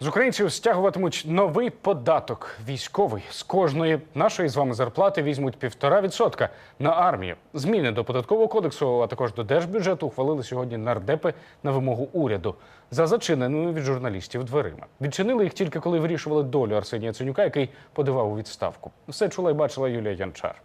З українців стягуватимуть новий податок військовий. З кожної нашої з вами зарплати візьмуть півтора відсотка на армію. Зміни до податкового кодексу, а також до держбюджету ухвалили сьогодні нардепи на вимогу уряду за зачиненою від журналістів дверима. Відчинили їх тільки коли вирішували долю Арсенія Ценюка, який подавав у відставку. Все чула і бачила Юлія Янчар.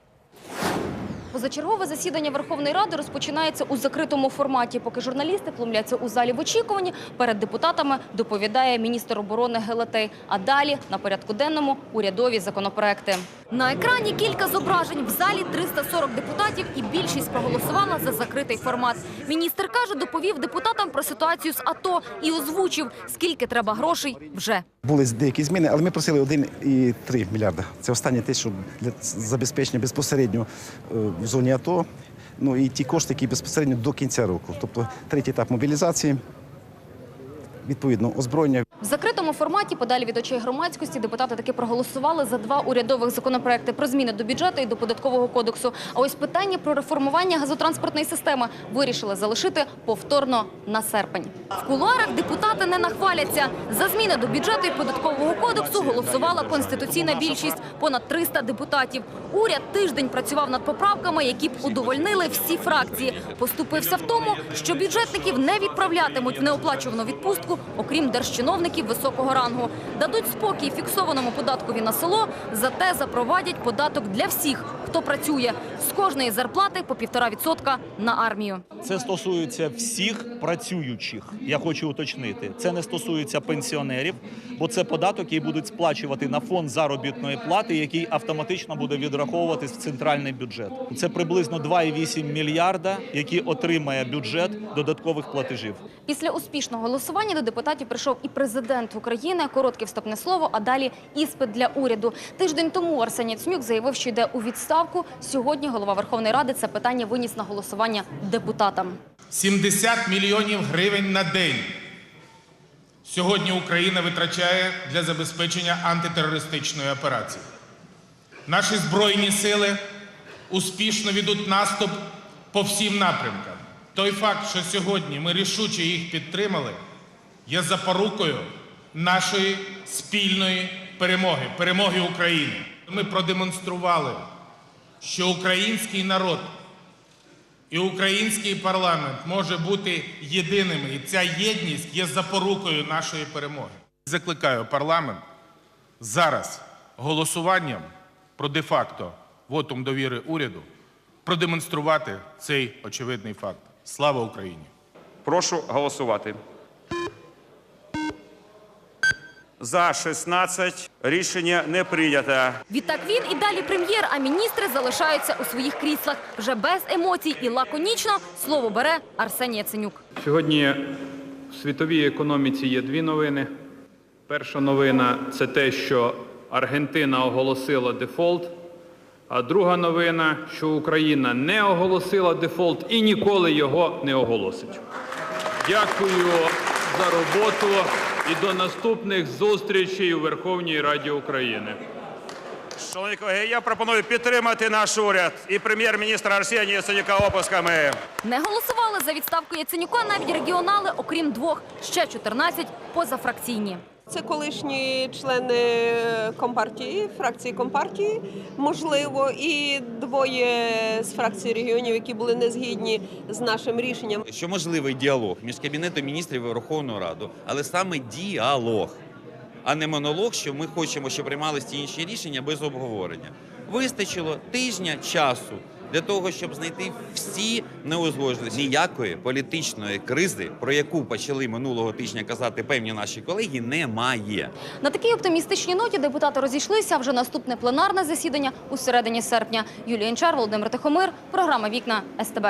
Позачергове засідання Верховної Ради розпочинається у закритому форматі. Поки журналісти плумляться у залі в очікуванні, перед депутатами доповідає міністр оборони Гелетей. А далі на порядку денному урядові законопроекти. На екрані кілька зображень. В залі 340 депутатів і більшість проголосувала за закритий формат. Міністр каже, доповів депутатам про ситуацію з АТО і озвучив, скільки треба грошей вже. Були деякі зміни, але ми просили 1,3 мільярда. Це останнє те, що для забезпечення безпосередньо е, в зоні АТО. Ну і ті кошти, які безпосередньо до кінця року. Тобто третій етап мобілізації, відповідно, озброєння. В закритому форматі, подалі від очей громадськості, депутати таки проголосували за два урядових законопроекти про зміни до бюджету і до податкового кодексу. А ось питання про реформування газотранспортної системи вирішили залишити повторно на серпень. В кулуарах депутати не нахваляться. За зміни до бюджету і податкового кодексу голосувала конституційна більшість – понад 300 депутатів. Уряд тиждень працював над поправками, які б удовольнили всі фракції. Поступився в тому, що бюджетників не відправлятимуть в неоплачувану відпустку, окрім держчиновників високого рангу. Дадуть спокій фіксованому податкові на село, зате запровадять податок для всіх, хто працює. З кожної зарплати по півтора відсотка на армію. Це стосується всіх працюючих. Я хочу уточнити. Це не стосується пенсіонерів, бо це податок, який будуть сплачувати на фонд заробітної плати, який автоматично буде відраховуватись в центральний бюджет. Це приблизно 2,8 мільярда, які отримає бюджет додаткових платежів. Після успішного голосування до депутатів прийшов і президент України. Коротке вступне слово, а далі іспит для уряду. Тиждень тому Арсеній Яценюк заявив, що йде у відставку. Сьогодні голова Верховної Ради це питання виніс на голосування депутатам. 70 мільйонів гривень на день. Сьогодні Україна витрачає для забезпечення антитерористичної операції. Наші збройні сили успішно ведуть наступ по всім напрямкам. Той факт, що сьогодні ми рішуче їх підтримали, є запорукою нашої спільної перемоги, перемоги України. Ми продемонстрували, що український народ і український парламент може бути єдиними, і ця єдність є запорукою нашої перемоги. Закликаю парламент зараз голосуванням про де-факто вотум довіри уряду продемонструвати цей очевидний факт. Слава Україні! Прошу голосувати. За 16 рішення не прийнято. Відтак він і далі прем'єр, а міністри залишаються у своїх кріслах. Вже без емоцій і лаконічно слово бере Арсеній Яценюк. Сьогодні в світовій економіці є дві новини. Перша новина це те, що Аргентина оголосила дефолт. А друга новина, що Україна не оголосила дефолт і ніколи його не оголосить. Дякую за роботу і до наступних зустрічей у Верховній Раді України. Шановні колеги, я пропоную підтримати наш уряд і прем'єр-міністра Арсенія Яценюка опусками. Не голосували за відставку Яценюка навіть регіонали, окрім двох, ще 14 позафракційні. Це колишні члени компартії, фракції компартії, можливо, і двоє з фракції регіонів, які були не згідні з нашим рішенням. що можливий діалог між Кабінетом міністрів і Верховною Радою, але саме діалог, а не монолог, що ми хочемо, щоб приймалися ті інші рішення без обговорення. Вистачило тижня часу для того, щоб знайти всі неузгодженості. Ніякої політичної кризи, про яку почали минулого тижня казати певні наші колеги, немає. На такій оптимістичній ноті депутати розійшлися. Вже наступне пленарне засідання у середині серпня. Юлія Інчар, Володимир Тихомир. Програма Вікна СТБ.